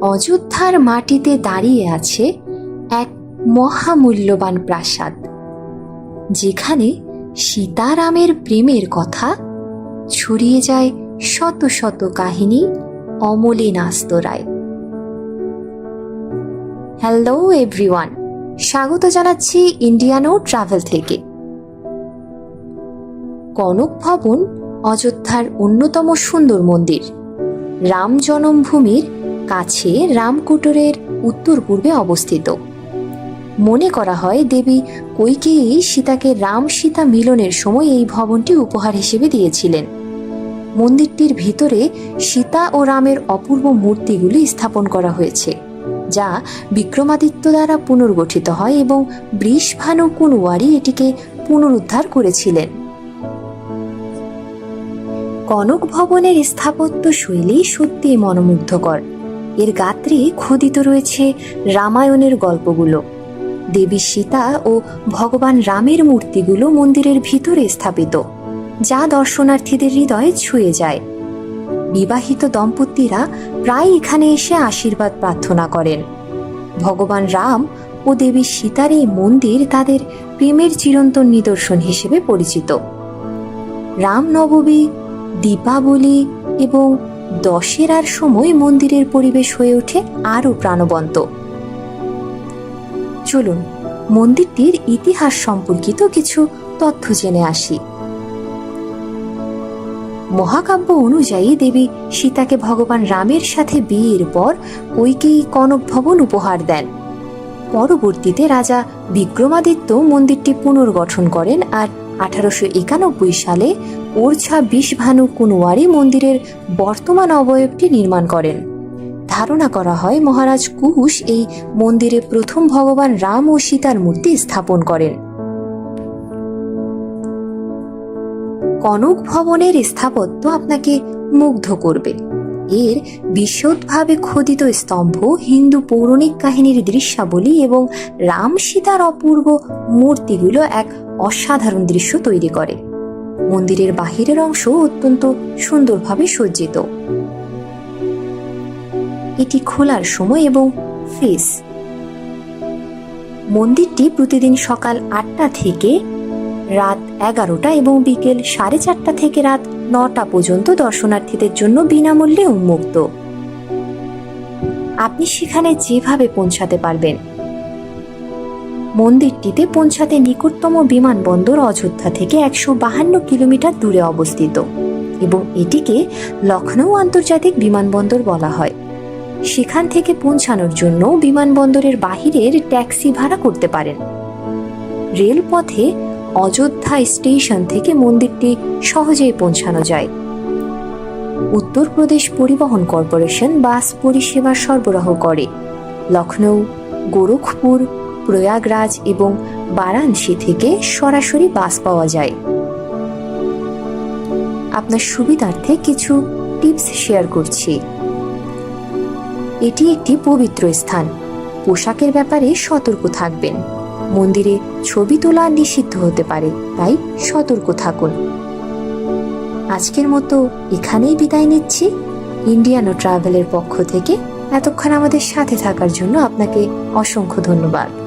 অযোধ্যার মাটিতে দাঁড়িয়ে আছে এক মহামূল্যবান প্রাসাদ। যেখানে সীতারামের প্রেমের কথা ছড়িয়ে যায় শত শত কাহিনী অমলিন আস্তরায় হ্যালো এভরিওয়ান স্বাগত জানাচ্ছি ইন্ডিয়ানো ট্রাভেল থেকে। কনক ভবন অযোধ্যার অন্যতম সুন্দর মন্দির, রাম জন্মভূমির কাছে রামকুটরের উত্তর পূর্বে অবস্থিত। মনে করা হয় দেবী কৈকেয়ী সীতাকে রাম সীতা মিলনের সময় এই ভবনটি উপহার হিসেবে দিয়েছিলেন। মন্দিরটির ভিতরে সীতা ও রামের অপূর্ব মূর্তিগুলি স্থাপন করা হয়েছে, যা বিক্রমাদিত্য দ্বারা পুনর্গঠিত হয় এবং বৃষভানু কুনওয়ারি এটিকে পুনরুদ্ধার করেছিলেন। কনক ভবনের স্থাপত্য শৈলী সত্যি মনোমুগ্ধকর। এর গাত্রে খোদিত রয়েছে রামায়ণের গল্পগুলো। দেবী সীতা ও ভগবান রামের মূর্তিগুলো মন্দিরের ভিতরে স্থাপিত, যা দর্শনার্থীদের হৃদয়ে ছুঁয়ে যায়। বিবাহিত দম্পতিরা প্রায় এখানে এসে আশীর্বাদ প্রার্থনা করেন। ভগবান রাম ও দেবী সীতার এই মন্দির তাদের প্রেমের চিরন্তন নিদর্শন হিসেবে পরিচিত। রামনবমী, দীপাবলি এবং দশেরার সময় মন্দিরের পরিবেশ হয়ে ওঠে আরও প্রাণবন্ত। চলুন, মন্দিরটির ইতিহাস সম্পর্কিত কিছু তথ্য জেনে আসি। মহাকাব্য অনুযায়ী দেবী সীতাকে ভগবান রামের সাথে বিয়ের পর কৈকেয়ী কনক ভবন উপহার দেন। পরবর্তীতে রাজা বিক্রমাদিত্য মন্দিরটি পুনর্গঠন করেন আর আঠারোশো একানব্বই সালে ওরছা বিষভানু কুনওয়ারি মন্দিরের বর্তমান অবয়বটি নির্মাণ করেন। ধারণা করা হয় মহারাজ কুশ এই মন্দিরে প্রথম ভগবান রাম ও সীতার মূর্তি স্থাপন করেন। কনক ভবনের স্থাপত্য আপনাকে মুগ্ধ করবে। এর বিশদভাবে খোদিত স্তম্ভ হিন্দু পৌরাণিক কাহিনীর দৃশ্যাবলী এবং রাম সীতার অপূর্ব মূর্তিগুলো এক অসাধারণ দৃশ্য তৈরি করে। মন্দিরের বাহিরের অংশ অত্যন্ত সুন্দরভাবে সজ্জিত। এটি খোলার সময় এবং ফেস মন্দিরটি প্রতিদিন সকাল আটটা থেকে রাত এগারোটা এবং বিকেল সাড়ে চারটা থেকে রাত নটা পর্যন্ত দর্শনার্থীদের জন্য বিনামূল্যে উন্মুক্ত। আপনি সেখানে যেভাবে পৌঁছাতে পারবেন। মন্দিরটিতে পৌঁছাতে নিকটতম বিমানবন্দর অযোধ্যা থেকে একশো বাহান্ন কিলোমিটার দূরে অবস্থিত এবং এটিকে লখনৌ আন্তর্জাতিক বিমানবন্দর বলা হয়। সেখান থেকে পৌঁছানোর জন্য বিমানবন্দরের বাহিরের ট্যাক্সি ভাড়া করতে পারেন। রেলপথে অযোধ্যা স্টেশন থেকে মন্দিরটি সহজেই পৌঁছানো যায়। উত্তরপ্রদেশ পরিবহন কর্পোরেশন বাস পরিষেবা সরবরাহ করে। লখনৌ গোরখপুর, প্রয়াগরাজ এবং বারাণসী থেকে সরাসরি বাস পাওয়া যায়। আপনার সুবিধার্থে কিছু টিপস শেয়ার করছি। এটি একটি পবিত্র স্থান। পোশাকের ব্যাপারে সতর্ক থাকবেন। মন্দিরে ছবি তোলা নিষিদ্ধ হতে পারে, তাই সতর্ক থাকুন। আজকের মতো এখানেই বিদায় নিচ্ছি। ইন্ডিয়ানো ট্রাভেলের পক্ষ থেকে এতক্ষণ আমাদের সাথে থাকার জন্য আপনাকে অসংখ্য ধন্যবাদ।